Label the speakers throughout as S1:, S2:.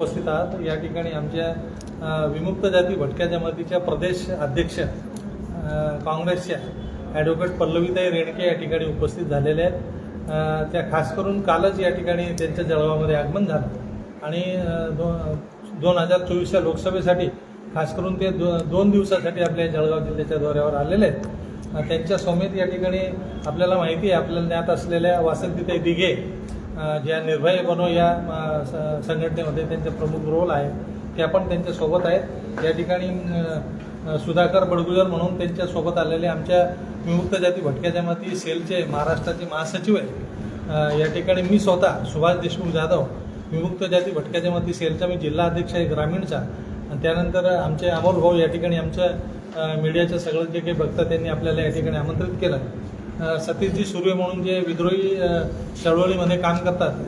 S1: उपस्थित आहात. या ठिकाणी आमच्या विमुक्त जाती भटक्या जमातीच्या प्रदेश अध्यक्ष काँग्रेसच्या ॲडव्होकेट पल्लवीताई रेणके या ठिकाणी उपस्थित झालेल्या आहेत. त्या खास करून कालच या ठिकाणी त्यांच्या जळगावमध्ये आगमन झालं. आणि दो दोन हजार चोवीसच्या लोकसभेसाठी खास करून ते दो दोन दिवसासाठी आपल्या जळगाव जिल्ह्याच्या दौऱ्यावर आलेले आहेत. त्यांच्या समेत या ठिकाणी आपल्याला माहिती आहे आपल्याला ज्ञात असलेल्या वासंतीताई दिघे ज्या निर्भय बनो या संघटनेमध्ये त्यांचा प्रमुख रोल आहे त्या पण त्यांच्यासोबत आहेत. या ठिकाणी सुधाकर बडगुजर म्हणून त्यांच्यासोबत आलेले आमच्या विमुक्त जाती भटक्या जमाती सेलचे महाराष्ट्राचे महासचिव आहेत. या ठिकाणी मी स्वतः सुभाष देशमुख जाधव विमुक्त जाती भटक्या जमाती सेलचा मी जिल्हा अध्यक्ष आहे ग्रामीणचा. आणि त्यानंतर आमचे अमोल भाऊ या ठिकाणी आमच्या मीडियाच्या मीडियाचं सगळं जे काही बघतात त्यांनी आपल्याला या ठिकाणी आमंत्रित केलं. सतीशजी सुर्वे म्हणून जे विद्रोही चळवळीमध्ये काम करतात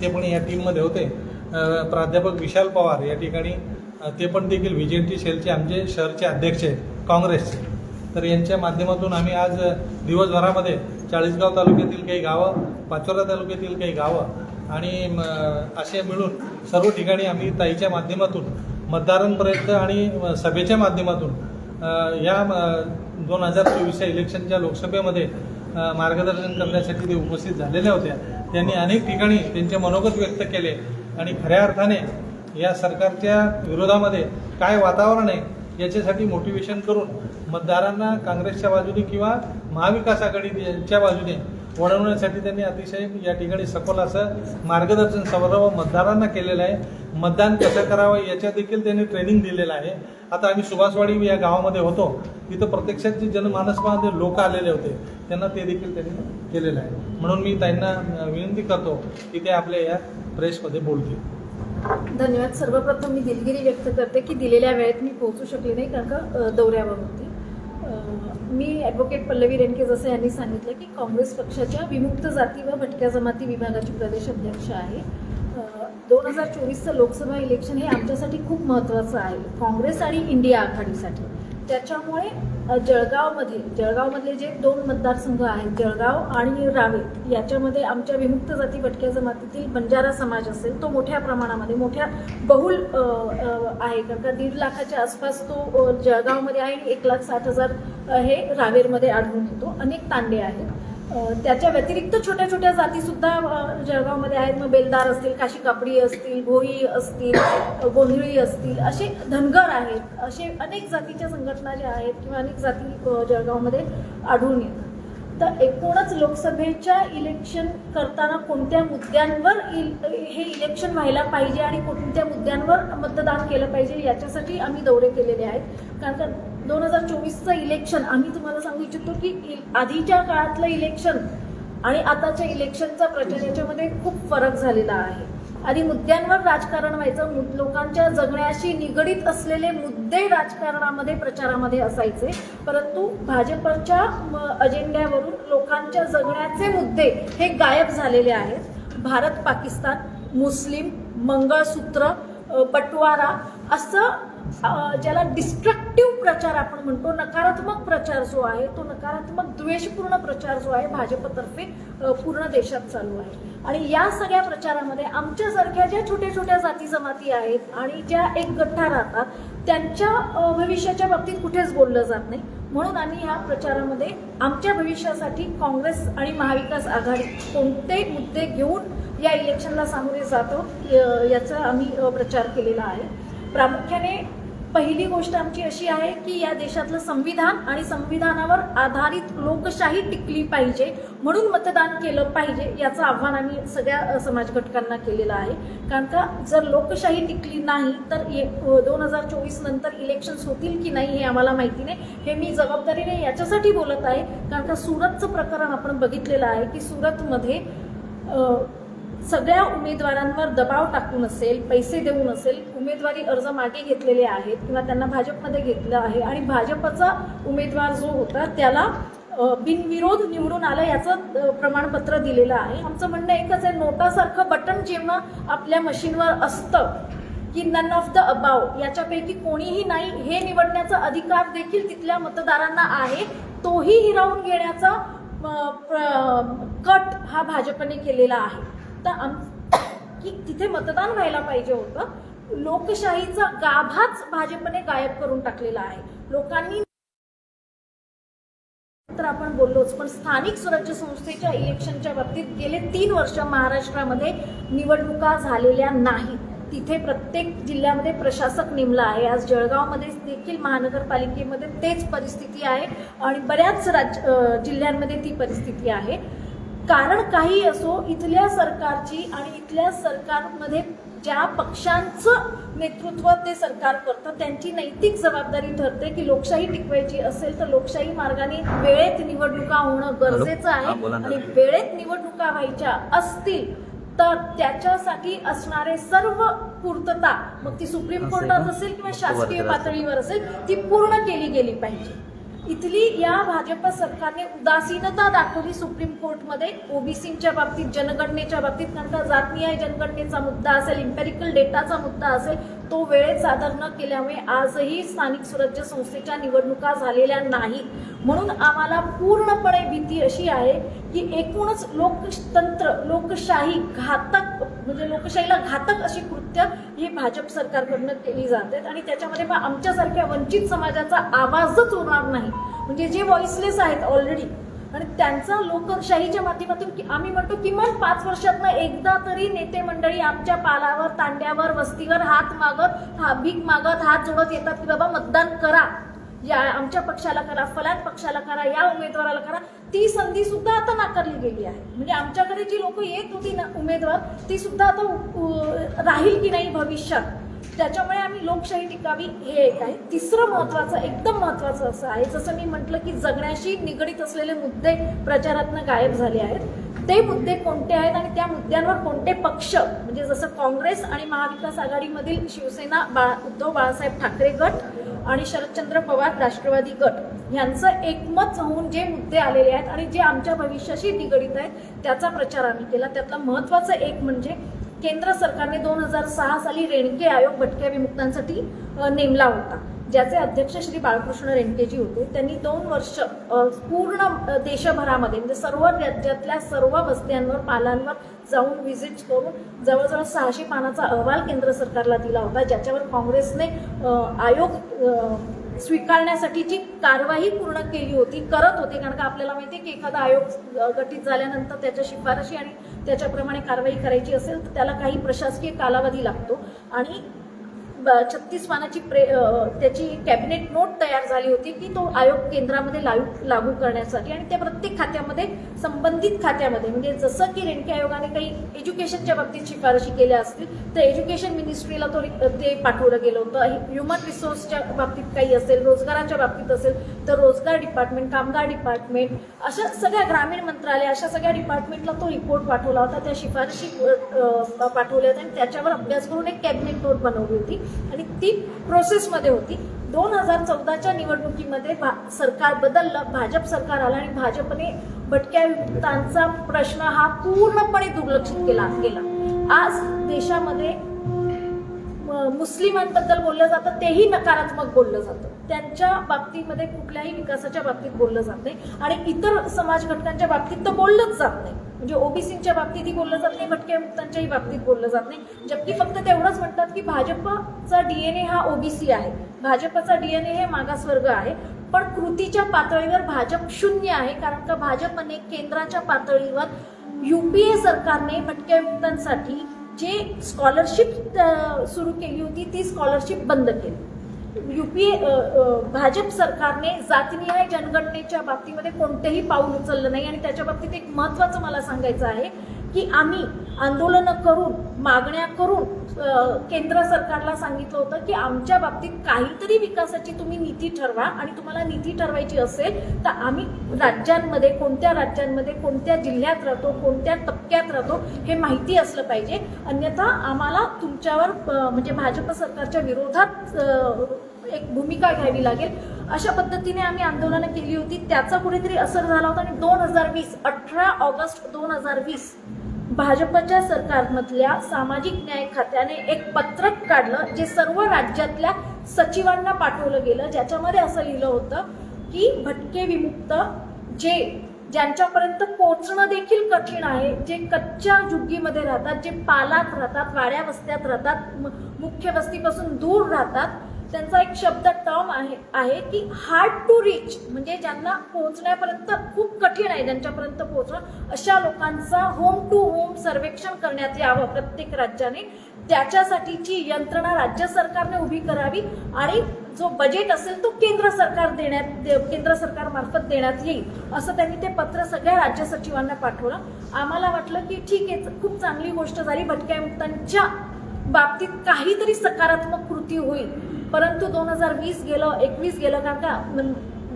S1: ते पण या टीममध्ये होते. प्राध्यापक विशाल पवार या ठिकाणी ते पण देखील व्ही टी सेलचे आमचे शहरचे अध्यक्ष आहेत काँग्रेसचे. तर यांच्या माध्यमातून आम्ही आज दिवसभरामध्ये चाळीसगाव तालुक्यातील काही गावं पाचोरा तालुक्यातील काही गावं आणि असे मिळून सर्व ठिकाणी आम्ही ताईच्या माध्यमातून मतदारांपर्यंत आणि सभेच्या माध्यमातून या दोन हजार चोवीसच्या इलेक्शनच्या लोकसभेमध्ये मार्गदर्शन करण्यासाठी ते उपस्थित झालेल्या होत्या. त्यांनी अनेक ठिकाणी त्यांचे मनोगत व्यक्त केले आणि खऱ्या अर्थाने या सरकारच्या विरोधामध्ये काय वातावरण आहे याच्यासाठी मोटिवेशन करून मतदारांना काँग्रेसच्या बाजूने किंवा महाविकास आघाडीच्या बाजूने वळवण्यासाठी त्यांनी अतिशय या ठिकाणी सखोल असं मार्गदर्शन सर्व मतदारांना केलेलं आहे. मतदान कसं करावं याच्या देखील त्यांनी ट्रेनिंग दिलेलं आहे. आता आम्ही सुभाषवाडी या गावामध्ये होतो. तिथं प्रत्यक्षात जे जनमानसमध्ये लोक आलेले होते त्यांना ते देखील त्यांनी केलेलं आहे. म्हणून मी त्यांना विनंती करतो की ते आपल्या या प्रेसमध्ये बोलतील.
S2: धन्यवाद. सर्वप्रथम मी दिलगिरी व्यक्त करते की दिलेल्या वेळेत मी पोहोचू शकले नाही कारण का दौऱ्यावर होते मी ॲडव्होकेट पल्लवी रेणके जसं यांनी सांगितलं की काँग्रेस पक्षाच्या विमुक्त जाती व भटक्या जमाती विभागाची प्रदेश अध्यक्ष आहे. दोन हजार चोवीसचं लोकसभा इलेक्शन हे आमच्यासाठी खूप महत्त्वाचं आहे. काँग्रेस आणि इंडिया आघाडीसाठी. त्याच्यामुळे जळगावमध्ये जळगावमधले जे दोन मतदारसंघ आहेत जळगाव आणि रावेत याच्यामध्ये आमच्या विमुक्त जाती भटक्या जमातीतील बंजारा समाज असेल तो मोठ्या प्रमाणामध्ये मोठ्या बहुल आहे. कारण का दीड लाखाच्या आसपास तो जळगावमध्ये आहे आणि एक लाख साठ हजार हे रावेरमध्ये आढळून येतो. अनेक तांडे आहेत. त्याच्या व्यतिरिक्त छोट्या छोट्या जातीसुद्धा जळगावमध्ये आहेत. मग बेलदार असतील काशी कापडी असतील भोई असतील गोंधळी असतील असे धनगर आहेत. असे अनेक जातीच्या संघटना ज्या आहेत किंवा अनेक जाती जळगावमध्ये आढळून येतात. तर एकूणच लोकसभेच्या इलेक्शन करताना कोणत्या मुद्द्यांवर इल- हे इलेक्शन व्हायला पाहिजे आणि कोणत्या मुद्द्यांवर मतदान केलं पाहिजे याच्यासाठी आम्ही दौरे केलेले आहेत. कारण का दोन हजार चोवीसचं इलेक्शन आम्ही तुम्हाला सांगू इच्छितो की आधीच्या काळातलं इलेक्शन आणि आताच्या इलेक्शनचा प्रचार याच्यामध्ये खूप फरक झालेला आहे. आधी मुद्द्यांवर राजकारण व्हायचं मु- लोकांच्या जगण्याशी निगडीत असलेले मुद्दे राजकारणामध्ये प्रचारामध्ये असायचे. परंतु भाजपच्या म, अजेंड्यावरून लोकांच्या जगण्याचे मुद्दे हे गायब झालेले आहेत. भारत पाकिस्तान मुस्लिम मंगळसूत्र पटवारा बटवारा असं ज्याला डिस्ट्रक्टिव्ह प्रचार आपण म्हणतो नकारात्मक प्रचार जो आहे तो नकारात्मक द्वेषपूर्ण प्रचार जो आहे भाजपतर्फे पूर्ण देशात चालू आहे. आणि या सगळ्या प्रचारामध्ये आमच्यासारख्या ज्या छोट्या छोट्या जाती जमाती आहेत आणि ज्या एक गठ्ठा राहतात त्यांच्या भविष्याच्या बाबतीत कुठेच बोललं जात नाही. म्हणून आम्ही ह्या प्रचारामध्ये आमच्या भविष्यासाठी काँग्रेस आणि महाविकास आघाडी कोणते मुद्दे घेऊन या इलेक्शनला सामोरे जातो य- याचा आम्ही प्रचार केलेला आहे. प्रामुख्याने पहिली गोष्ट आमची अशी आहे की या देशातलं संविधान आणि संविधानावर आधारित लोकशाही टिकली पाहिजे म्हणून मतदान केलं पाहिजे याचं आव्हान आम्ही सगळ्या समाज घटकांना केलेलं आहे. कारण का जर लोकशाही टिकली नाही तर दोन हजार चोवीस नंतर इलेक्शन्स होतील की नाही हे आम्हाला माहिती नाही. हे मी जबाबदारीने याच्यासाठी बोलत आहे कारण का सुरतचं प्रकरण आपण बघितलेलं आहे की सुरतमध्ये सगळ्या उमेदवारांवर दबाव टाकून असेल पैसे देऊन असेल उमेदवारी अर्ज मागे घेतलेले आहेत किंवा त्यांना भाजपमध्ये घेतलं आहे आणि भाजपचा उमेदवार जो होता त्याला बिनविरोध निवडून आलं याचं प्रमाणपत्र दिलेलं आहे. आमचं म्हणणं एकच आहे नोटासारखं बटन जेव्हा आपल्या मशीनवर असतं की नन ऑफ द अबाव याच्यापैकी कोणीही नाही. हे निवडण्याचा अधिकार देखील तिथल्या मतदारांना आहे. तोही हिरावून घेण्याचा प्र- कट हा भाजपने केलेला आहे. तर आम की तिथे मतदान व्हायला पाहिजे होतं. लोकशाहीचा गाभाच भाजपने गायब करून टाकलेला आहे. लोकांनी तर आपण बोललोच पण स्थानिक स्वराज्य संस्थेच्या इलेक्शनच्या बाबतीत गेले तीन वर्ष महाराष्ट्रामध्ये निवडणुका झालेल्या नाहीत. तिथे प्रत्येक जिल्ह्यामध्ये प्रशासक नेमला आहे. आज जळगावमध्ये देखील महानगरपालिकेमध्ये तेच परिस्थिती आहे आणि बऱ्याच राज्य जिल्ह्यांमध्ये ती परिस्थिती आहे. कारण काही असो इथल्या सरकारची आणि इथल्या सरकारमध्ये ज्या पक्षांचं नेतृत्व ते सरकार करतं त्यांची नैतिक जबाबदारी ठरते की लोकशाही टिकवायची असेल तर लोकशाही मार्गाने वेळेत निवडणुका होणं गरजेचं आहे. आणि वेळेत निवडणुका व्हायच्या असतील तर त्याच्यासाठी असणारे सर्व पूर्तता मग ती सुप्रीम कोर्टात? असेल किंवा शासकीय. पातळीवर असेल ती पूर्ण केली गेली पाहिजे इथली या भाजप सरकारने उदासीनता दाखवली सुप्रीम कोर्टमध्ये. ओबीसीच्या बाबतीत जनगणनेच्या बाबतीत कारण का जातनिहाय जनगणनेचा मुद्दा असेल इम्पेरिकल डेटाचा मुद्दा असेल तो वेळेत सादर न केल्यामुळे आजही स्थानिक स्वराज्य संस्थेच्या निवडणुका झालेल्या नाहीत. म्हणून आम्हाला पूर्णपणे भीती अशी आहे की एकूणच लोकतंत्र लोकशाही घातक म्हणजे लोकशाहीला घातक अशी कृत्य ही भाजप सरकारकडनं केली जात आहेत आणि त्याच्यामध्ये मग आमच्यासारख्या वंचित समाजाचा आवाजच होणार नाही. म्हणजे जे व्हॉइसलेस आहेत ऑलरेडी आणि त्यांचा लोकशाहीच्या माध्यमातून की आम्ही म्हणतो किमान पाच वर्षातनं एकदा तरी नेते मंडळी आमच्या पालावर तांड्यावर वस्तीवर हात मागत हा भीक मागत हात जोडत येतात की बाबा मतदान करा. या आमच्या पक्षाला करा फलाट पक्षाला करा या उमेदवाराला करा. ती संधी सुद्धा आता नाकारली गेली आहे. म्हणजे आमच्याकडे जी लोक येत होती ना उमेदवार ती सुद्धा आता राहील की नाही भविष्यात? त्याच्यामुळे आम्ही लोकशाही टिकावी हे एक आहे. तिसरं महत्वाचं एकदम महत्वाचं असं आहे जसं मी म्हटलं की जगण्याशी निगडीत असलेले मुद्दे प्रचारातनं गायब झाले आहेत. ते मुद्दे कोणते आहेत आणि त्या मुद्द्यांवर कोणते पक्ष म्हणजे जसं काँग्रेस आणि महाविकास आघाडीमधील शिवसेना बाळा उद्धव बाळासाहेब ठाकरे गट आणि शरदचंद्र पवार राष्ट्रवादी गट यांचं एकमत होऊन जे मुद्दे आलेले आहेत आणि जे आमच्या भविष्याशी निगडित आहेत त्याचा प्रचार आम्ही केला. त्यातलं महत्वाचं एक म्हणजे केंद्र सरकारने दोन हजार सहा साली रेणके आयोग भटक्या विमुक्तांसाठी नेमला होता. ज्याचे अध्यक्ष श्री बाळकृष्ण रेणकेजी होते त्यांनी दोन वर्ष पूर्ण देशभरामध्ये म्हणजे सर्व राज्यातल्या सर्व वस्त्यांवर पालांवर जाऊन व्हिजिट करून जवळजवळ सहाशे पानाचा अहवाल केंद्र सरकारला दिला होता ज्याच्यावर काँग्रेसने आयोग स्वीकारण्यासाठी स्वीकारण्यासाठीची कारवाई पूर्ण केली होती करत होते कारण का आपल्याला माहिती आहे की एखादा आयोग गठीत झाल्यानंतर त्याच्या शिफारशी आणि त्याच्याप्रमाणे कारवाई करायची असेल तर त्याला काही प्रशासकीय कालावधी लागतो. आणि छत्तीस पानाची प्रे त्याची कॅबिनेट नोट तयार झाली होती की तो आयोग केंद्रामध्ये लागू लागू करण्यासाठी आणि त्या प्रत्येक खात्यामध्ये संबंधित खात्यामध्ये म्हणजे जसं की रेणके आयोगाने काही एज्युकेशनच्या बाबतीत शिफारशी केल्या असतील तर एज्युकेशन मिनिस्ट्रीला तो रि- ते पाठवलं गेलं होतं. ह्युमन रिसोर्सच्या बाबतीत काही असेल रोजगाराच्या बाबतीत असेल तर रोजगार डिपार्टमेंट कामगार डिपार्टमेंट अशा सगळ्या ग्रामीण मंत्रालय अशा सगळ्या डिपार्टमेंटला तो रिपोर्ट पाठवला होता. त्या शिफारशी पाठवल्या होत्या आणि त्याच्यावर अभ्यास करून एक कॅबिनेट नोट बनवली होती. आणि ती प्रोसेसमध्ये होती. दोन हजार चौदाच्या निवडणुकीमध्ये भा सरकार बदललं भाजप सरकार आलं आणि भाजपने भटक्या युक्तांचा प्रश्न हा पूर्णपणे दुर्लक्षित केला गेला आज देशामध्ये मुस्लिमांबद्दल बोललं जातं तेही नकारात्मक बोललं जातं. त्यांच्या बाबतीमध्ये कुठल्याही विकासाच्या बाबतीत बोललं जात नाही. आणि इतर समाज घटकांच्या बाबतीत तर बोललंच जात नाही. म्हणजे ओबीसीच्या बाबतीतही बोललं जात नाही भटक्या मुक्तांच्याही बाबतीत बोललं जात नाही. जबकी फक्त तेवढंच म्हणतात की भाजपचा डीएनए हा ओबीसी आहे. भाजपचा डीएनए हे मागासवर्ग आहे. पण कृतीच्या पातळीवर भाजप शून्य आहे कारण का भाजपने केंद्राच्या पातळीवर युपीए सरकारने भटक्या मुक्तांसाठी जे स्कॉलरशिप सुरू केली होती ती स्कॉलरशिप बंद केली. युपीए भाजप सरकारने जातनिहाय जनगणनेच्या बाबतीमध्ये कोणतेही पाऊल उचललं नाही आणि त्याच्या बाबतीत एक महत्त्वाचं मला सांगायचं आहे की आम्ही आंदोलनं करून मागण्या करून केंद्र सरकारला सांगितलं होतं की आमच्या बाबतीत काहीतरी विकासाची तुम्ही नीती ठरवा आणि तुम्हाला नीती ठरवायची असेल तर आम्ही राज्यांमध्ये कोणत्या राज्यांमध्ये कोणत्या जिल्ह्यात राहतो कोणत्या टप्प्यात राहतो हे माहिती असलं पाहिजे. अन्यथा आम्हाला तुमच्यावर म्हणजे भाजप सरकारच्या विरोधात एक भूमिका घ्यावी लागेल. अशा पद्धतीने आम्ही आंदोलनं केली होती. त्याचा कुठेतरी असर झाला होता आणि दोन हजार वीस अठरा ऑगस्ट दोन हजार वीस भाजपच्या सरकारमधल्या सामाजिक न्याय खात्याने एक पत्रक काढलं जे सर्व राज्यातल्या सचिवांना पाठवलं गेलं. ज्याच्यामध्ये असं लिहिलं होतं की भटके विमुक्त जे ज्यांच्यापर्यंत पोहोचणं देखील कठीण आहे जे कच्च्या जुग्गीमध्ये राहतात जे पालात राहतात वाड्या वस्त्यात राहतात म- मुख्य वस्तीपासून दूर राहतात त्यांचा एक शब्द टर्म आहे आहे की हार्ड टू रीच म्हणजे ज्यांना पोहोचण्यापर्यंत खूप कठीण आहे ज्यांच्यापर्यंत पोहोचणं अशा लोकांचा होम टू होम सर्वेक्षण करण्यात यावं प्रत्येक राज्याने. त्याच्यासाठीची यंत्रणा राज्य सरकारने उभी करावी आणि जो बजेट असेल तो केंद्र सरकार देण्यात दे- केंद्र सरकारमार्फत देण्यात येईल असं त्यांनी ते पत्र सगळ्या राज्य सचिवांना पाठवलं. आम्हाला वाटलं की ठीक आहे खूप चांगली गोष्ट झाली भटक्या मुक्तांच्या बाबतीत काहीतरी सकारात्मक कृती होईल. परंतु दोन हजार वीस गेलं एकवीस गेलं कारण का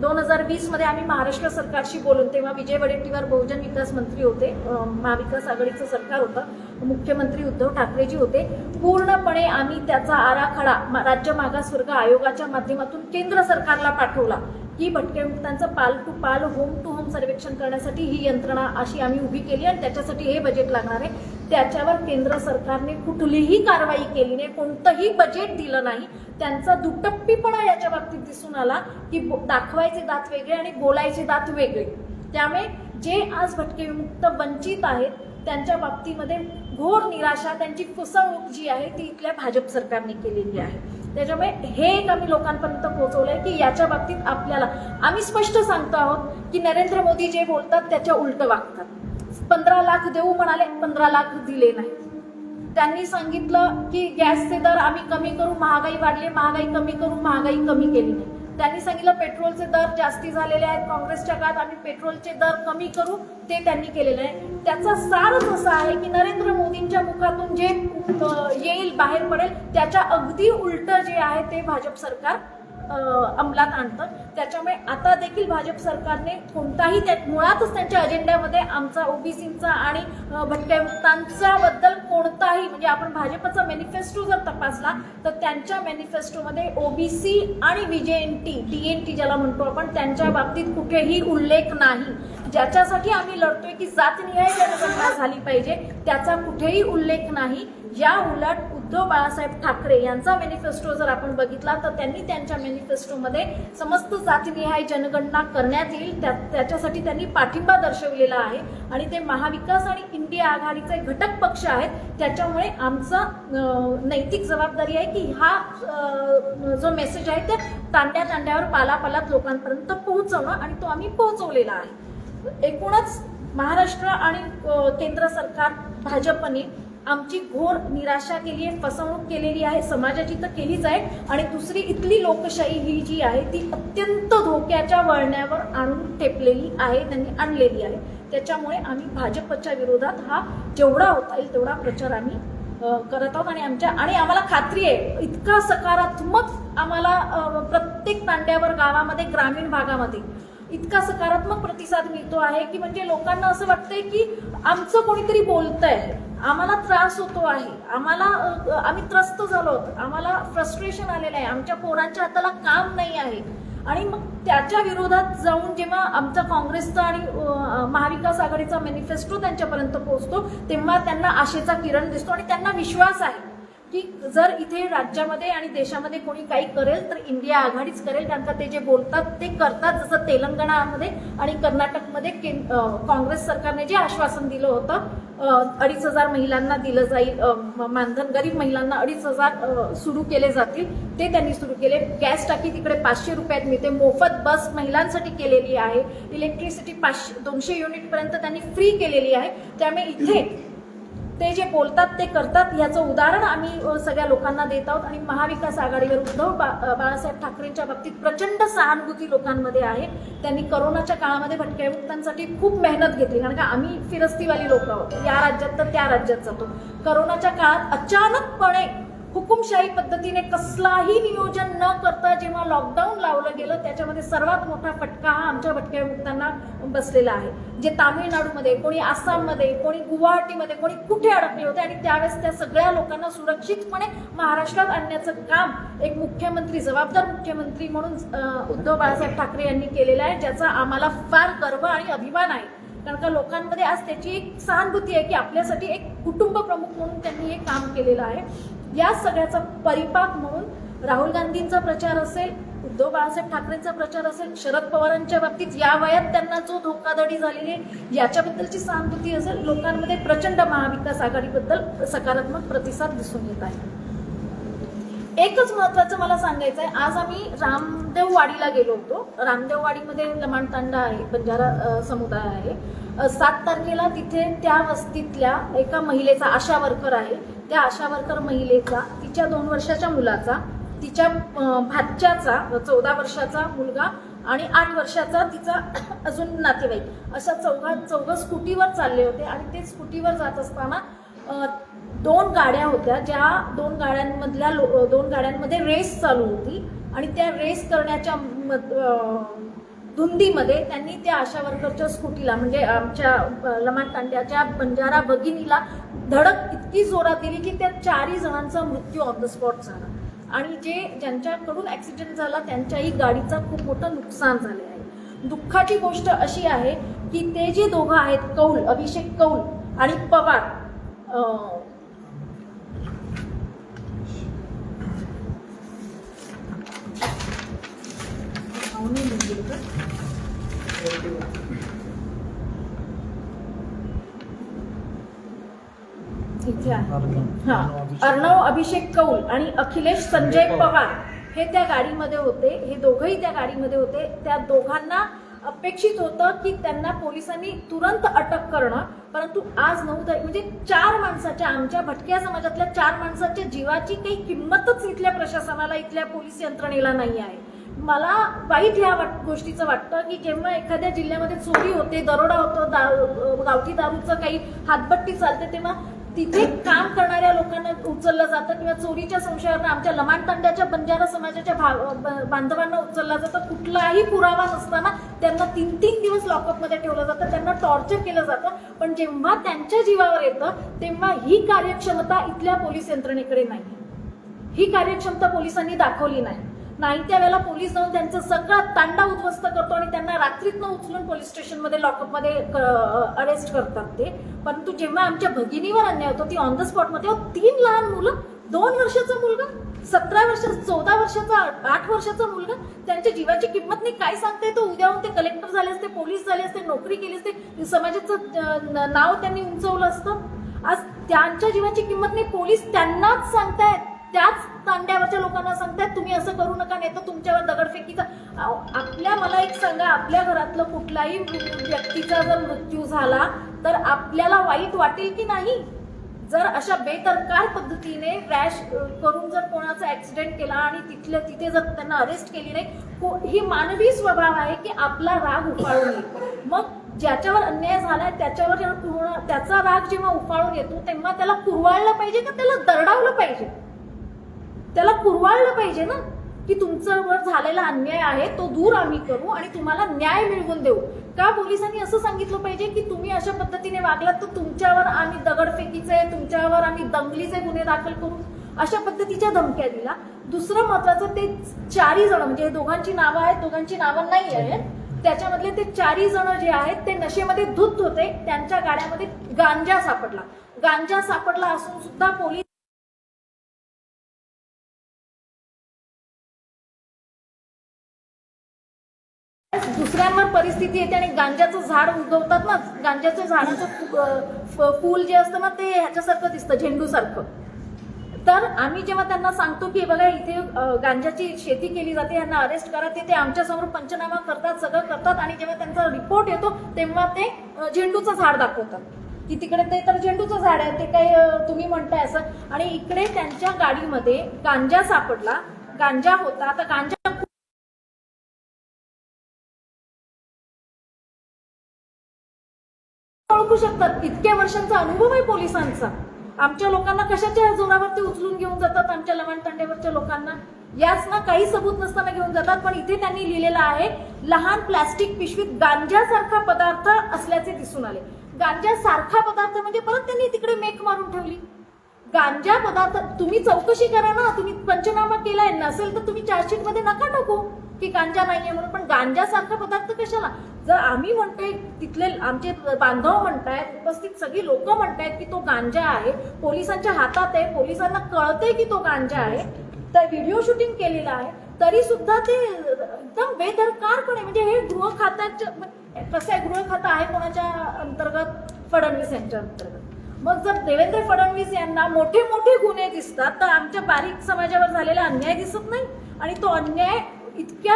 S2: दोन हजार वीसमध्ये आम्ही महाराष्ट्र सरकारशी बोलून तेव्हा विजय वडेट्टीवार बहुजन विकास मंत्री होते महाविकास आघाडीचं सरकार होतं मुख्यमंत्री उद्धव ठाकरेजी होते. पूर्णपणे आम्ही त्याचा आराखडा राज्य मागासवर्ग आयोगाच्या माध्यमातून केंद्र सरकारला पाठवला. की भटके मुक्तांचं पाल टू पाल होम टू होम सर्वेक्षण करण्यासाठी ही यंत्रणा अशी आम्ही उभी केली आणि त्याच्यासाठी हे बजेट लागणार आहे. त्याच्यावर केंद्र सरकारने कुठलीही कारवाई केली नाही कोणतंही बजेट दिलं नाही. त्यांचा दुटप्पीपणा याच्या बाबतीत दिसून आला की दाखवायचे दात वेगळे आणि बोलायचे दात वेगळे. त्यामुळे जे आज भटके विमुक्त वंचित आहेत त्यांच्या बाबतीमध्ये घोर निराशा त्यांची फसवणूक जी आहे ती इथल्या भाजप सरकारने केलेली आहे. त्याच्यामुळे हे एक आम्ही लोकांपर्यंत पोहोचवलंय की याच्या बाबतीत आपल्याला आम्ही स्पष्ट सांगतो आहोत की नरेंद्र मोदी जे बोलतात त्याच्या उलट वागतात. पंधरा लाख देऊ म्हणाले पंधरा लाख दिले नाही. त्यांनी सांगितलं की गॅसचे दर आम्ही कमी करू महागाई वाढली महागाई कमी करू महागाई कमी केली. नाही त्यांनी सांगितलं पेट्रोलचे दर जास्ती झालेले आहेत काँग्रेसच्या काळात आम्ही पेट्रोलचे दर कमी करू ते त्यांनी केलेलं आहे. त्याचा सारच असा आहे की नरेंद्र मोदींच्या मुखातून जे येईल बाहेर पडेल त्याच्या अगदी उलट जे आहे ते भाजप सरकार अंमलात आणतं त्याच्यामुळे आता देखील भाजप सरकारने कोणताही त्या मुळातच त्यांच्या अजेंड्यामध्ये आमचा ओबीसींचा आणि अ, बद्दल कोणताही म्हणजे आपण भाजपचा मॅनिफेस्टो जर तपासला तर त्यांच्या मॅनिफेस्टोमध्ये ओबीसी आणि व्हीजेएनटी डीएनटी ज्याला म्हणतो आपण त्यांच्या बाबतीत कुठेही उल्लेख नाही. ज्याच्यासाठी आम्ही लढतोय की जातनिहाय जनगणना झाली पाहिजे त्याचा कुठेही उल्लेख नाही. या उलट उद्धव बाळासाहेब ठाकरे यांचा मॅनिफेस्टो जर आपण बघितला तर त्यांनी त्यांच्या मॅनिफेस्टोमध्ये समस्त जातीनिहाय जनगणना करण्यात येईल. त्या त्याच्यासाठी त्यांनी पाठिंबा दर्शवलेला आहे. आणि ते महाविकास आणि इंडिया आघाडीचे घटक पक्ष आहेत. त्याच्यामुळे आमचा नैतिक जबाबदारी आहे की हा जो मेसेज आहे ते तांड्या तांड्यावर पालापालात लोकांपर्यंत पोहोचवणं आणि तो आम्ही पोहोचवलेला आहे. एकूणच महाराष्ट्र आणि केंद्र सरकार भाजपने आमची घोर निराशा केली आहे फसवणूक केलेली आहे समाजाची तर केलीच आहे. आणि दुसरी इथली लोकशाही ही जी आहे ती अत्यंत धोक्याच्या वळण्यावर आणून ठेपलेली आहे त्यांनी आणलेली आहे. त्याच्यामुळे आम्ही भाजपच्या विरोधात हा जेवढा होता येईल तेवढा प्रचार आम्ही करत आहोत. आणि आमच्या आणि आम्हाला खात्री आहे इतका सकारात्मक आम्हाला प्रत्येक तांड्यावर गावामध्ये ग्रामीण भागामध्ये इतका सकारात्मक प्रतिसाद मिळतो आहे की म्हणजे लोकांना असं वाटतंय की आमचं कोणीतरी बोलतंय. आम्हाला त्रास होतो आहे. आम्हाला आम्ही त्रस्त झालो आहोत. आम्हाला फ्रस्ट्रेशन आलेलं आहे. आमच्या पोरांच्या हाताला काम नाही आहे. आणि मग त्याच्या विरोधात जाऊन जेव्हा आमचा काँग्रेसचा आणि महाविकास आघाडीचा मॅनिफेस्टो त्यांच्यापर्यंत पोहोचतो तेव्हा त्यांना आशेचा किरण दिसतो आणि त्यांना विश्वास आहे. की जर इथे राज्यामध्ये आणि देशामध्ये कोणी काही करेल तर इंडिया आघाडीच करेल. कारण का ते जे बोलतात ते करतात. जसं तेलंगणामध्ये आणि कर्नाटकमध्ये काँग्रेस सरकारने जे आश्वासन दिलं होतं अडीच हजार महिलांना दिलं जाईल मानधन गरीब महिलांना अडीच हजार सुरू केले जातील ते त्यांनी सुरू केले. गॅस टाकी तिकडे पाचशे रुपयात मिळते. मोफत बस महिलांसाठी केलेली आहे. इलेक्ट्रिसिटी पाचशे दोनशे युनिटपर्यंत त्यांनी फ्री केलेली आहे. त्यामुळे इथे ते जे बोलतात ते करतात याचं उदाहरण आम्ही सगळ्या लोकांना देत आहोत. आणि महाविकास आघाडीवर उद्धव बा बाळासाहेब ठाकरेंच्या बाबतीत प्रचंड सहानुभूती लोकांमध्ये आहे. त्यांनी करोनाच्या काळामध्ये भटक्यामुक्तांसाठी खूप मेहनत घेतली. कारण का आम्ही फिरस्तीवाली लोक आहोत. या राज्यात तर त्या राज्यात जातो. करोनाच्या काळात अचानकपणे हुकुमशाही पद्धतीने कसलाही नियोजन न करता जेव्हा लॉकडाऊन लावलं गेलं त्याच्यामध्ये सर्वात मोठा फटका हा आमच्या भटक्या मुक्तांना बसलेला आहे. जे तामिळनाडूमध्ये कोणी आसाममध्ये कोणी गुवाहाटीमध्ये कोणी कुठे अडकले होते आणि त्यावेळेस त्या सगळ्या लोकांना सुरक्षितपणे महाराष्ट्रात आणण्याचं काम एक मुख्यमंत्री जबाबदार मुख्यमंत्री म्हणून उद्धव बाळासाहेब ठाकरे यांनी केलेलं आहे ज्याचा आम्हाला फार गर्व आणि अभिमान आहे. कारण का लोकांमध्ये आज त्याची एक सहानुभूती आहे की आपल्यासाठी एक कुटुंब प्रमुख म्हणून त्यांनी हे काम केलेलं आहे. या सगळ्याचा परिपाक म्हणून राहुल गांधींचा प्रचार असेल उद्धव बाळासाहेब ठाकरेंचा प्रचार असेल शरद पवारांच्या बाबतीत या वयात त्यांना जो धोकाधडी झालेली आहे याच्याबद्दलची सहानुभूती असेल लोकांमध्ये प्रचंड महाविकास आघाडीबद्दल सकारात्मक प्रतिसाद दिसून येत आहे. एकच महत्वाचं मला सांगायचं आहे आज आम्ही रामदेववाडीला गेलो होतो. रामदेववाडीमध्ये लमाण तांडा आहे बंजारा समुदाय आहे. सात तारखेला तिथे त्या वस्तीतल्या एका महिलेचा आशा वर्कर आहे त्या आशा वर्कर महिलेचा तिच्या दोन वर्षाच्या मुलाचा तिच्या भाच्याचा चौदा वर्षाचा मुलगा आणि आठ वर्षाचा तिचा अजून नातेवाईक अशा चौघा चौघं स्कूटीवर चालले होते आणि ते स्कूटीवर जात असताना दोन गाड्या होत्या ज्या दोन गाड्यांमधल्या लो- दोन गाड्यांमध्ये रेस चालू होती आणि त्या रेस करण्याच्या धुंदीमध्ये त्यांनी त्या आशा वर्करच्या स्कूटीला म्हणजे आमच्या अ, तांड्याच्या बंजारा भगिनीला धडक इतकी जोरात दिली की त्या चारही जणांचा मृत्यू ऑन द स्पॉट झाला. आणि जे ज्यांच्याकडून ॲक्सिडेंट झाला त्यांच्याही गाडीचा खूप मोठं नुकसान झाले आहे. दुःखाची गोष्ट अशी आहे की ते जे दोघं आहेत कौल अभिषेक कौल आणि पवार अं, हा. अर्णव अभिषेक कौल आणि अखिलेश संजय पवार हे त्या गाडीमध्ये होते. हे दोघंही त्या गाडीमध्ये होते. त्या दोघांना अपेक्षित होतं की त्यांना पोलिसांनी तुरंत अटक करणं. परंतु आज नऊ तारीख म्हणजे चार माणसाच्या आमच्या भटक्या समाजातल्या चार माणसाच्या जीवाची काही किंमतच इथल्या प्रशासनाला इथल्या पोलीस यंत्रणेला नाही आहे. मला वाईट ह्या वाट गोष्टीचं वाटतं की जेव्हा एखाद्या जिल्ह्यामध्ये चोरी होते दरोडा होतो दारू गावठी दारूचं काही हातबट्टी चालते तेव्हा तिथे काम करणाऱ्या लोकांना उचललं जातं किंवा चोरीच्या संशयावर आमच्या लमाण तांड्याच्या बंजारा समाजाच्या ब- बांधवांना उचललं जातं. कुठलाही पुरावा नसताना त्यांना तीन तीन दिवस लॉकअपमध्ये ठेवलं जातं त्यांना टॉर्चर केलं जातं. पण जेव्हा त्यांच्या जीवावर येतं तेव्हा ही कार्यक्षमता इथल्या पोलीस यंत्रणेकडे नाही. ही कार्यक्षमता पोलिसांनी दाखवली नाही. नाही त्यावेळेला पोलीस जाऊन त्यांचं सगळा तांडा उद्ध्वस्त करतो आणि त्यांना रात्रीतनं उचलून पोलीस स्टेशनमध्ये लॉकअपमध्ये अरेस्ट करतात ते. परंतु जेव्हा आमच्या भगिनीवर अन्याय होतो ती ऑन द स्पॉटमध्ये तीन लहान मुलं दोन वर्षाचा मुलगा सतरा वर्षाचा चौदा वर्षाचा आठ वर्षाचा मुलगा त्यांच्या जीवाची किंमत नाही काय सांगता येतं उद्याहून ते कलेक्टर झाले असते पोलीस झाले असते नोकरी केली असते समाजाचं नाव त्यांनी उंचवलं असतं. आज त्यांच्या जीवाची किंमत नाही पोलीस त्यांनाच सांगतायत. त्याच तांड्यावरच्या लोकांना सांगतात तुम्ही असं करू नका नाही तर तुमच्यावर दगडफेकीचा आपल्या मला एक सांगा आपल्या घरातलं कुठलाही व्यक्तीचा जर मृत्यू झाला तर आपल्याला वाईट वाटेल की नाही? जर अशा बेतरकार पद्धतीने रॅश करून जर कोणाचा ऍक्सिडेंट केला आणि तिथल्या तिथे जर त्यांना अरेस्ट केली नाही को- ही मानवी स्वभाव आहे की आपला राग उफाळून येतो. मग ज्याच्यावर अन्याय झालाय त्याच्यावर जेव्हा त्याचा राग जेव्हा उफाळून येतो तेव्हा त्याला कुरवाळलं पाहिजे का त्याला दरडावलं पाहिजे? त्याला कुरवाळलं पाहिजे ना? की तुमच्यावर झालेला अन्याय आहे तो दूर आम्ही करू आणि तुम्हाला न्याय मिळवून देऊ. का पोलिसांनी असं सांगितलं पाहिजे की तुम्ही अशा पद्धतीने वागलात तर तुमच्यावर आम्ही दगडफेकीचे तुमच्यावर आम्ही दंगलीचे गुन्हे दाखल करू? अशा पद्धतीच्या धमक्या दिला दुसरं महत्वाचं ते चारही जण म्हणजे दोघांची नावं आहेत दोघांची नावं नाही आहेत. त्याच्यामधले ते चारही जण जे आहेत ते नशेमध्ये धुत होते. त्यांच्या गाड्यामध्ये गांजा सापडला. गांजा सापडला असून सुद्धा पोलीस दुसऱ्यांवर परिस्थिती येते आणि गांजाचं झाड उगवतात ना गांजाच्या झाडाचं फ- फूल जे असतं ना ते ह्याच्यासारखं दिसतं झेंडूसारखं. तर आम्ही जेव्हा त्यांना सांगतो की बघा इथे गांजाची शेती केली जाते यांना अरेस्ट करा ते ते आमच्यासमोर पंचनामा करतात सगळं करतात आणि जेव्हा त्यांचा रिपोर्ट येतो तेव्हा ते झेंडूचं झाड दाखवतात. की तिकडे ते तर झेंडूचं झाड आहे ते काही तुम्ही म्हणताय असं. आणि इकडे त्यांच्या गाडीमध्ये गांजा सापडला गांजा होता आता गांजा शकतात. इतक्या वर्षांचा अनुभव आहे पोलिसांचा. आमच्या लोकांना कशाच्या जोरावरती उचलून घेऊन जातात? आमच्या लवण तांड्यावरच्या लोकांना? याच ना काही सबूत नसताना घेऊन जातात पण इथे त्यांनी लिहिलेलं आहे लहान प्लास्टिक पिशवीत गांजासारखा पदार्थ असल्याचे दिसून आले. गांजासारखा पदार्थ म्हणजे परत त्यांनी तिकडे मेक मारून ठेवली. गांजा पदार्थ तुम्ही चौकशी करा ना तुम्ही पंचनामा केलाय नसेल तर तुम्ही चार्जशीटमध्ये नका टाकू. की गांजा नाहीये म्हणून. पण गांजासारखा पदार्थ कशाला? जर आम्ही म्हणतोय तिथले आमचे बांधव म्हणतायत उपस्थित सगळी लोक म्हणतायत की तो गांजा आहे पोलिसांच्या हातात आहे पोलिसांना कळते की तो गांजा आहे तर व्हिडिओ शूटिंग केलेलं आहे तरी सुद्धा ते एकदम बेदरकारपणे म्हणजे हे गृह खात्याच्या म्हणजे कसं आहे गृह खातं आहे कोणाच्या अंतर्गत? फडणवीस यांच्या अंतर्गत. मग जर देवेंद्र फडणवीस यांना मोठे मोठे गुन्हे दिसतात तर आमच्या बारीक समाजावर झालेला अन्याय दिसत नाही? आणि तो अन्याय इतक्या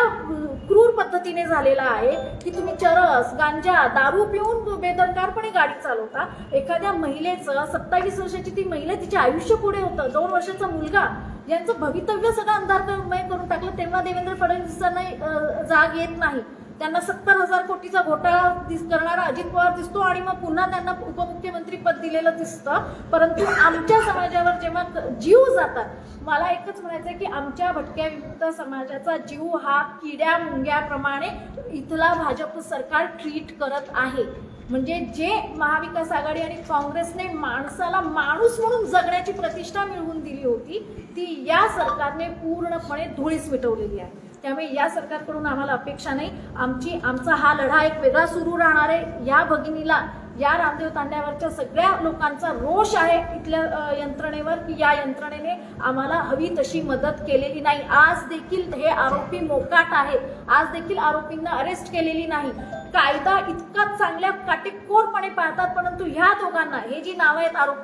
S2: क्रूर पद्धतीने झालेला आहे की तुम्ही चरस गांजा दारू पिऊन बेदरकारपणे गाडी चालवता. एखाद्या महिलेचं सत्तावीस वर्षाची ती महिला तिचे आयुष्य पुढे होतं. दोन वर्षाचा मुलगा यांचं भवितव्य सगळं अंधारमय करून टाकलं तेव्हा देवेंद्र फडणवीसांना जाग येत नाही. त्यांना सत्तर हजार कोटीचा घोटाळा दिस करणारा अजित पवार दिसतो आणि मग पुन्हा त्यांना उपमुख्यमंत्री पद दिलेलं दिसतं. परंतु आमच्या समाजावर जेव्हा जीव जातात मला एकच म्हणायचं आहे की आमच्या भटक्या विमुक्त समाजाचा जीव हा किड्या मुंग्याप्रमाणे इथला भाजप सरकार ट्रीट करत आहे. म्हणजे जे महाविकास आघाडी आणि काँग्रेसने माणसाला माणूस म्हणून जगण्याची प्रतिष्ठा मिळवून दिली होती ती या सरकारने पूर्णपणे धुळीस मिटवलेली आहे. त्यामुळे या सरकारकडून आम्हाला अपेक्षा नाही. आमची आमचा हा लढा एक वेगळा सुरू राहणार आहे. या भगिनीला या रामदेव तांड्यावरच्या सगळ्या लोकांचा रोष आहे इथल्या यंत्रणेवर की या यंत्रणेने आम्हाला हवी तशी मदत केलेली नाही. आज देखील हे आरोपी मोकाट आहे आज देखील आरोपींना अरेस्ट केलेली नाही. कायदा इतका चांगल्या काटेकोरपणे पाळतात परंतु ह्या दोघांना हे जी नावं आहेत आरोप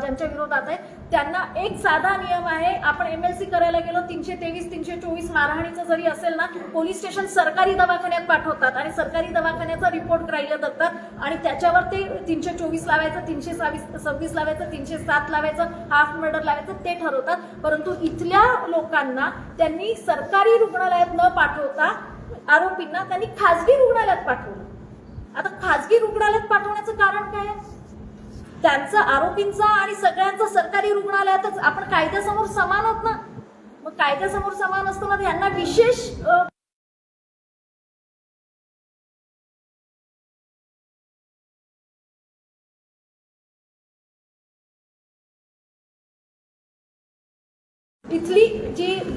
S2: ज्यांच्या विरोधात आहेत त्यांना एक साधा नियम आहे आपण एम एल सी करायला गेलो तीनशे तेवीस तीनशे चोवीस मारहाणीचं जरी असेल ना पोलीस स्टेशन सरकारी दवाखान्यात पाठवतात आणि सरकारी दवाखान्याचा रिपोर्ट ग्राह्य धरतात आणि त्याच्यावर ते तीनशे चोवीस लावायचं तीनशे सव्वीस सव्वीस लावायचं तीनशे सात लावायचं हाफ मर्डर लावायचं ते ठरवतात. परंतु इथल्या लोकांना त्यांनी सरकारी रुग्णालयात न पाठवता आरोपींना त्यांनी खाजगी रुग्णालयात पाठवलं. आता खाजगी रुग्णालयात पाठवण्याचं कारण काय त्यांचं आरोपींचा आणि सगळ्यांचा सरकारी रुग्णालयातच आपण कायद्यासमोर समान आहोत ना? मग कायद्यासमोर समान असताना यांना विशेष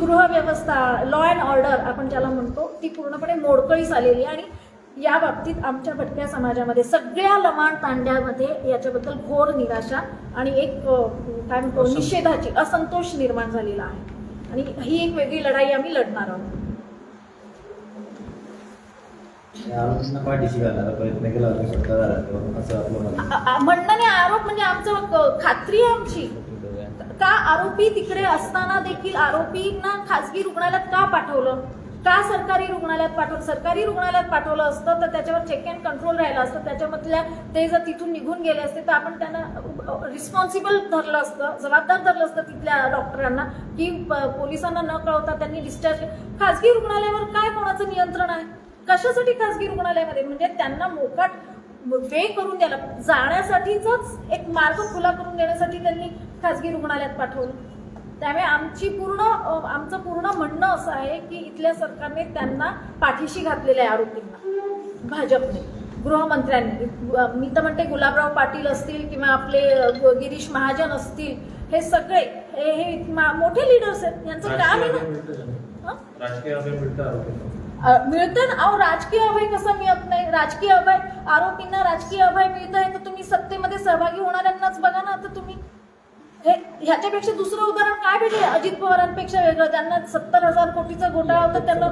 S2: गृहव्यवस्था लॉ अँड ऑर्डर आपण ज्याला म्हणतो ती पूर्णपणे मोडकळीस आलेली आहे. आणि या बाबतीत आमच्या भटक्या समाजामध्ये सगळ्या लमाण तांड्यामध्ये याच्याबद्दल घोर निराशा आणि एक काय म्हणतो. निषेधाची असंतोष निर्माण झालेला आहे. आणि ही एक वेगळी लढाई आम्ही लढणार आहोत.
S3: म्हणणं
S2: नाही आरोप म्हणजे आमचं खात्री आहे आमची. का आरोपी तिकडे असताना देखील आरोपींना खासगी रुग्णालयात का पाठवलं? का सरकारी रुग्णालयात पाठवलं? सरकारी रुग्णालयात पाठवलं असतं तर त्याच्यावर चेक अँड कंट्रोल राहिलं असतं त्याच्यामधल्या ते जर तिथून निघून गेले असते तर आपण त्यांना रिस्पॉन्सिबल धरलं असतं जबाबदार धरलं असतं तिथल्या डॉक्टरांना की पोलिसांना न कळवता त्यांनी डिस्चार्ज खासगी रुग्णालयावर काय कोणाचं नियंत्रण आहे? कशासाठी खासगी रुग्णालयामध्ये? म्हणजे त्यांना मोकाट वे करून द्यायला. जाण्यासाठीचाच एक मार्ग खुला करून देण्यासाठी त्यांनी खासगी रुग्णालयात पाठवलं. त्यामुळे आमची पूर्ण आमचं पूर्ण म्हणणं असं आहे की इथल्या सरकारने त्यांना पाठीशी घातलेल्या आहे आरोपींना. भाजपने गृहमंत्र्यांनी. मी तर म्हणते गुलाबराव पाटील असतील किंवा आपले गिरीश महाजन असतील हे सगळे हे हे मोठे लिडर्स आहेत. यांचं काम आहे ना?
S1: मिळतं
S2: ना? अहो राजकीय अभय कसं मिळत नाही? राजकीय अभय आरोपींना राजकीय अभय मिळत आहे तर तुम्ही सत्तेमध्ये सहभागी होणाऱ्यांनाच बघा ना आता तुम्ही. हे ह्याच्यापेक्षा दुसरं उदाहरण काय भेटेल? अजित पवारांपेक्षा वेगळं. त्यांना सत्तर हजार कोटीचा घोटाळा होता त्यांना?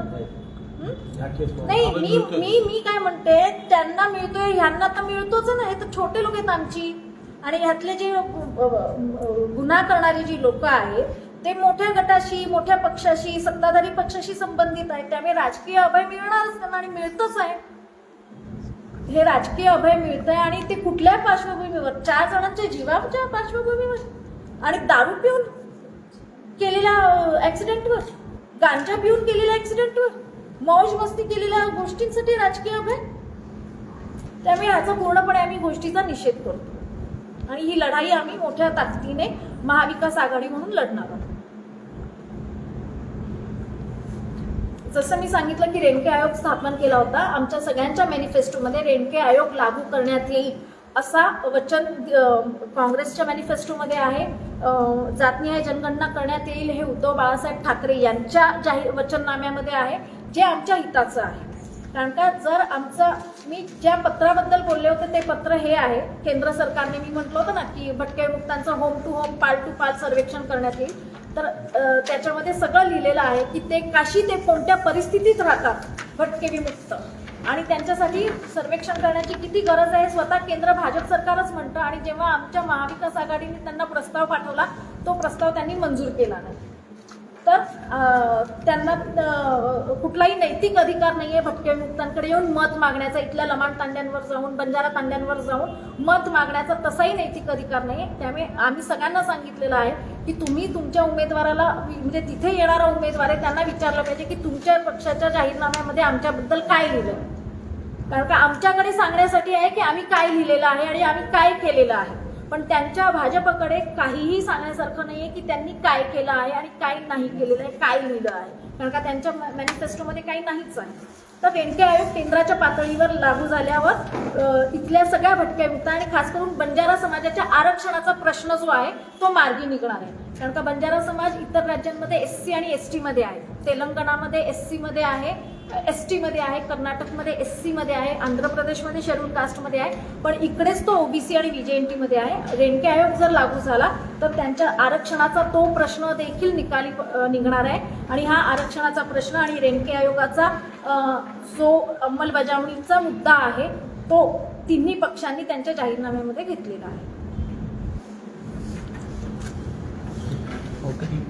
S2: नाही मी मी मी काय म्हणते त्यांना मिळतोय ह्यांना तर मिळतोच ना. हे तर छोटे लोक आहेत आमची. आणि ह्यातले जे गुन्हा करणारी जी लोक आहेत ते मोठ्या गटाशी मोठ्या पक्षाशी सत्ताधारी पक्षाशी संबंधित आहेत. त्यामुळे राजकीय अभय मिळणारच त्यांना आणि मिळतच आहे. हे राजकीय अभय मिळतंय आणि ते कुठल्या पार्श्वभूमीवर? चार जणांच्या जीवाच्या पार्श्वभूमीवर? आणि दारू पिऊन केलेल्या ऍक्सिडेंटवर गांजा पिऊन केलेल्या ऍक्सिडेंटवर मौज मस्ती केलेल्या गोष्टींसाठी राजकीय अभय? त्यामुळे ह्याचा पूर्णपणे आम्ही गोष्टीचा निषेध करतो. आणि ही लढाई आम्ही मोठ्या ताकदीने महाविकास आघाडी म्हणून लढणार आहोत. जसं मी सांगितलं की रेणके आयोग स्थापन केला होता आमच्या सगळ्यांच्या मॅनिफेस्टोमध्ये रेणके आयोग लागू करण्यात येईल असा वचन काँग्रेसच्या मॅनिफेस्टोमध्ये आहे. जातनिहाय जनगणना करण्यात येईल हे उद्धव बाळासाहेब ठाकरे यांच्या जाहीर वचननाम्यामध्ये आहे जे आमच्या हिताचं आहे. कारण का जर आमचं मी ज्या पत्राबद्दल बोलले होते ते पत्र हे आहे केंद्र सरकारने मी म्हटलं होतं ना की भटके मुक्तांचं home to home part to part सर्वेक्षण करण्यात येईल. तर त्याच्यामध्ये सगळं लिहिलेलं आहे की ते काशी ते कोणत्या परिस्थितीत राहतात भटके विमुक्त आणि त्यांच्यासाठी सर्वेक्षण करण्याची किती गरज आहे स्वतः केंद्र भाजप सरकारच म्हणतं. आणि जेव्हा आमच्या महाविकास आघाडीने त्यांना प्रस्ताव पाठवला तो प्रस्ताव त्यांनी मंजूर केला नाही. तर त्यांना कुठलाही नैतिक अधिकार नाही आहे भटके विमुक्तांकडे येऊन मत मागण्याचा. इथल्या लमाण तांड्यांवर जाऊन बंजारा तांड्यांवर जाऊन मत मागण्याचा तसाही नैतिक अधिकार नाही आहे त्यामुळे आम्ही सगळ्यांना सांगितलेलं आहे की तुम्ही तुमच्या उमेदवाराला म्हणजे तिथे येणारा उमेदवार आहे त्यांना विचारलं पाहिजे की तुमच्या पक्षाच्या जाहीरनाम्यामध्ये आमच्याबद्दल काय लिहिलं कारण का आमच्याकडे सांगण्यासाठी आहे की आम्ही काय लिहिलेलं आहे आणि आम्ही काय केलेलं आहे. पण त्यांच्या भाजपकडे काहीही सांगण्यासारखं नाहीये की त्यांनी काय केलं आहे आणि काय नाही केलेलं आहे काय लिहिलं आहे. कारण का त्यांच्या मॅनिफेस्टोमध्ये काही नाहीच आहे. तर रेणके आयोग केंद्राच्या पातळीवर लागू झाल्यावर इथल्या सगळ्या भटक्या विमुक्त आणि खास करून बंजारा समाजाच्या आरक्षणाचा प्रश्न जो आहे तो मार्गी निघणार आहे. कारण का बंजारा समाज इतर राज्यांमध्ये एस सी आणि एस टीमध्ये आहे. तेलंगणामध्ये एस सीमध्ये आहे एस टीमध्ये आहे कर्नाटकमध्ये एस सीमध्ये आहे आंध्र प्रदेशमध्ये शेड्यूल कास्टमध्ये आहे. पण इकडेच तो ओबीसी आणि व्हीजेएनटीमध्ये आहे. रेणके आयोग जर लागू झाला तर त्यांच्या आरक्षणाचा तो प्रश्न देखील निकाली निघणार आहे. आणि हा आरक्षणाचा प्रश्न आणि रेणके आयोगाचा जो अंमलबजावणीचा मुद्दा आहे तो तिन्ही पक्षांनी त्यांच्या जाहीरनाम्यामध्ये घेतलेला आहे.
S4: ओके